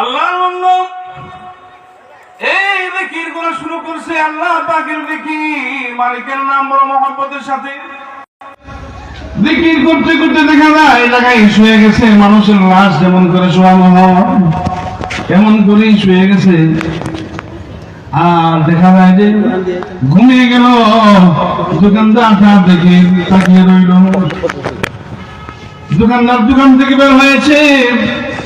আল্লাহর অন্য এই জিকির করা শুরু করছে আল্লাহ পাকের জিকির মালিকের নাম বড় মহব্বতের সাথে। জিকির করতে করতে দেখা যায় জায়গায় শুয়ে গেছে, মানুষের লাশ যেমন করে শোয়ানো এমন করেই শুয়ে গেছে। আর দেখা যায় যে ঘুমিয়ে গেল, দোকানদার তার দেখে তাকিয়ে রইল। দোকানদার দোকান থেকে বের হয়েছে।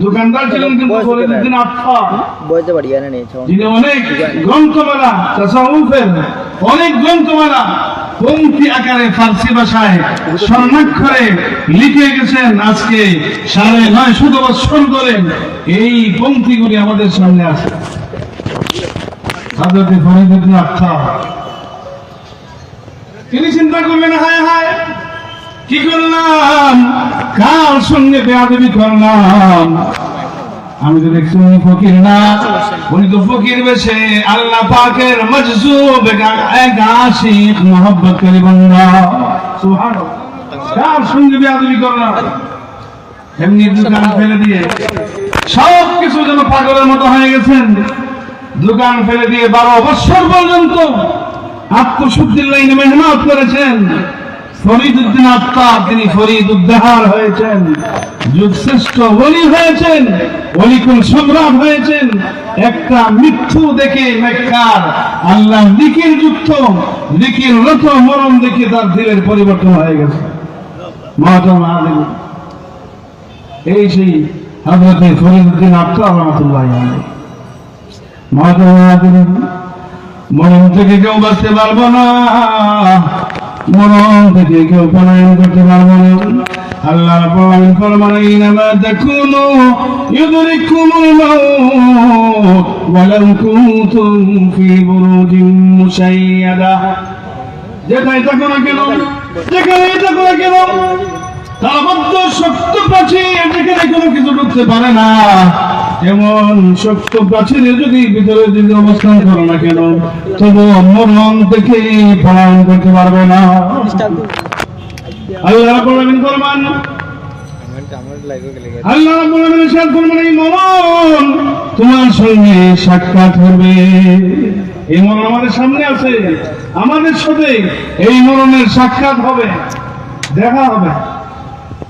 দোকানদার ছিলেন কিন্তু ফরিদুদ্দিন আত্মা বইতে পারি না নেই ছাউন যিনি অনেক গ্রন্থমালা তাসাউফের অনেক গ্রন্থমালা পঙ্ক্তি আকারে ফার্সি ভাষায় স্বর্ণাক্ষরে লিখে গেছেন আজকে সাড়ে নয় শত বৎসর ধরে এই পঙ্ক্তিগুলি আমাদের সামনে আছে। হাজরতে ফরিদুদ্দিন আত্মা তিনি চিন্তা করবেন হায় হায় কি করলাম? কার সঙ্গে বেয়াদবি করলাম? আমি তো দেখছি উনি ফকির না। উনি তো ফকির বেশে। আল্লাহ পাকের মজজুব এক আশিক মোহব্বত করি বন্ধা। সুবহানাল্লাহ। কার সঙ্গে বেয়াদবি করলাম? এমনি দোকান ফেলে দিয়ে। সব কিছু যেন পাগলের মতো হয়ে গেছেন। দোকান ফেলে দিয়ে বারো বছর পর্যন্ত আত্মশুদ্ধির লাইনে মেহনত করেছেন। ফরিদ উদ্দিন আত্মা তিনি ফরিদ উদ্দাহার হয়েছেন। যুগ শ্রেষ্ঠ বলি হয়েছেন অলিকুল সম্রাট হয়েছেন। একটা মৃত্যু দেখে মেক্কার আল্লাহ দিকির যুক্ত দিকির রত মরণ দেখে তার দিলের পরিবর্তন হয়ে গেছে। এই সেই হজরতে ফরিদুদ্দিন আত্মা রহমতুল্লাহ মহাজন মরণ থেকে কেউ বাঁচতে পারব না। মরণ থেকে কেউ পলায়ন করতে পারব না। আল্লাহ পলায়ন ফরমান, ইনামা তাকুনু ইউদরিকুমুল মাউত ওয়ালাউ কুনতুম ফি বুরুজিন মুশাইয়াদা। যেখানে থাকো না কেন? যেখানে থাকো না কেন? শক্ত কোনো কিছু পারে না। শক্ত যদি ভিতরে যদি অবস্থান করো না কেন করতে পারবে না। আল্লাহ আল্লাহ এই তোমার সঙ্গে সাক্ষাৎ হবে এই মরণ আমাদের সামনে আছে। আমাদের সাথে এই মরণের সাক্ষাৎ হবে। দেখা হবে।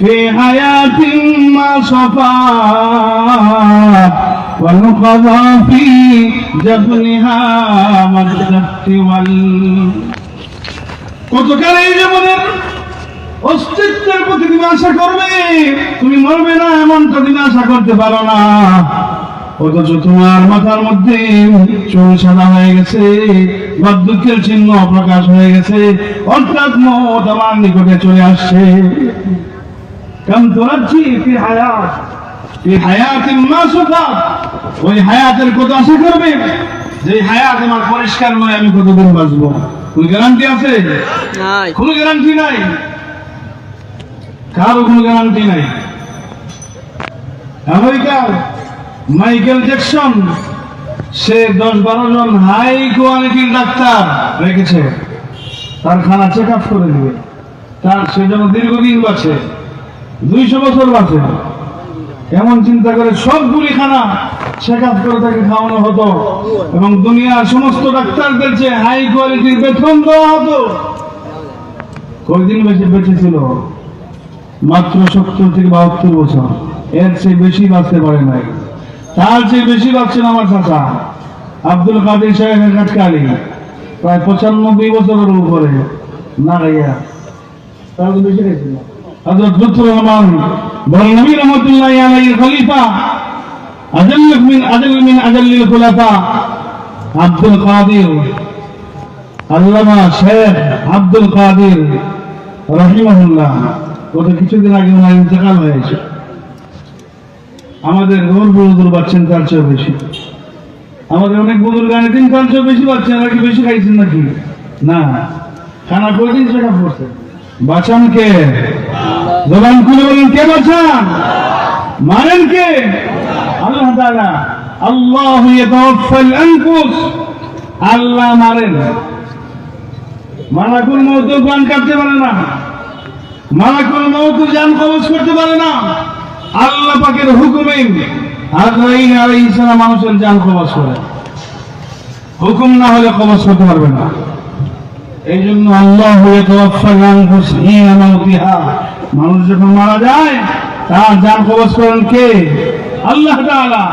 في حياة ما صفات والقضى في جبنها مجدت وال কতকাল এই জীবনের অস্তিত্বের প্রতি তুমি আশা করবে তুমি মরবে না এমনটা তুমি আশা করতে পারো না অথচ তোমার মাথার মধ্যে চুল সাদা হয়ে গেছে বা দুঃখের চিহ্ন প্রকাশ হয়ে গেছে অর্থাৎ মত আমার নিকটে চলে আসছে কাম তোরাচ্ছি কি হায়াত এই হায়াতের মা সুফা ওই হায়াতের কত আশা করবে যে হায়াত আমার পরিষ্কার নয় আমি কতদিন বাঁচবো কোন গ্যারান্টি আছে؟ কোনো গ্যারান্টি নাই. কারও কোনো গ্যারান্টি নাই। আমেরিকার মাইকেল জ্যাকসন সে দশ বারো জন হাই কোয়ালিটির ডাক্তার রেখেছে। তার খানা চেক আপ করে দিবে। তার সে যেন দীর্ঘদিন বাঁচে। দুইশো বছর বাঁচে। এমন চিন্তা করে সবগুলি খানা চেক করে তাকে খাওয়ানো হতো এবং দুনিয়ার সমস্ত ডাক্তারদের চেয়ে হাই কোয়ালিটির বেতন দেওয়া হতো। কয়দিন বেশি বেঁচে ছিল? মাত্র সত্তর থেকে বাহাত্তর বছর। এর চেয়ে বেশি বাঁচতে পারে নাই। তার চেয়ে বেশি পাচ্ছেন আমার চাচা, আব্দুল কাদের সাহেবের কাটকালি প্রায় পঁচানব্বই বছরের উপরে না গাইয়া তাহলে তো বেশি খাইছিল? কিছুদিন আগে ওনার হয়েছে। আমাদের বুজুর্গ পাচ্ছেন, তার চেয়ে বেশি। আমাদের অনেক বুজুর্গ আনেছেন তার চেয়ে বেশি পাচ্ছেন নাকি বেশি খাইছেন নাকি? না। খানা কয়দিন সেটা পড়ছে বাঁচান জবান খুলে বলেন, কে বাঁচান মারেন কে? আল্লাহ তাআলা আল্লাহ ইয়াতাওয়াফাল আনফুস। আল্লাহ মারেন। মালাকুল মৌত গান কাটতে পারে না। মালাকুল মৌত জান কবজ করতে পারে না। আল্লাহ পাকের হুকুমে আজরাইল আলাইহিস সালাম মানুষের জান কবজ করে। হুকুম না হলে কবজ করতে পারবে না। এই জন্য আল্লাহ ইয়াতাওয়াফাল আনফুস হিনা মাউতিহা। মানুষ যখন মারা যায় তার জান কবজ করেন কে? আল্লাহ তাআলা।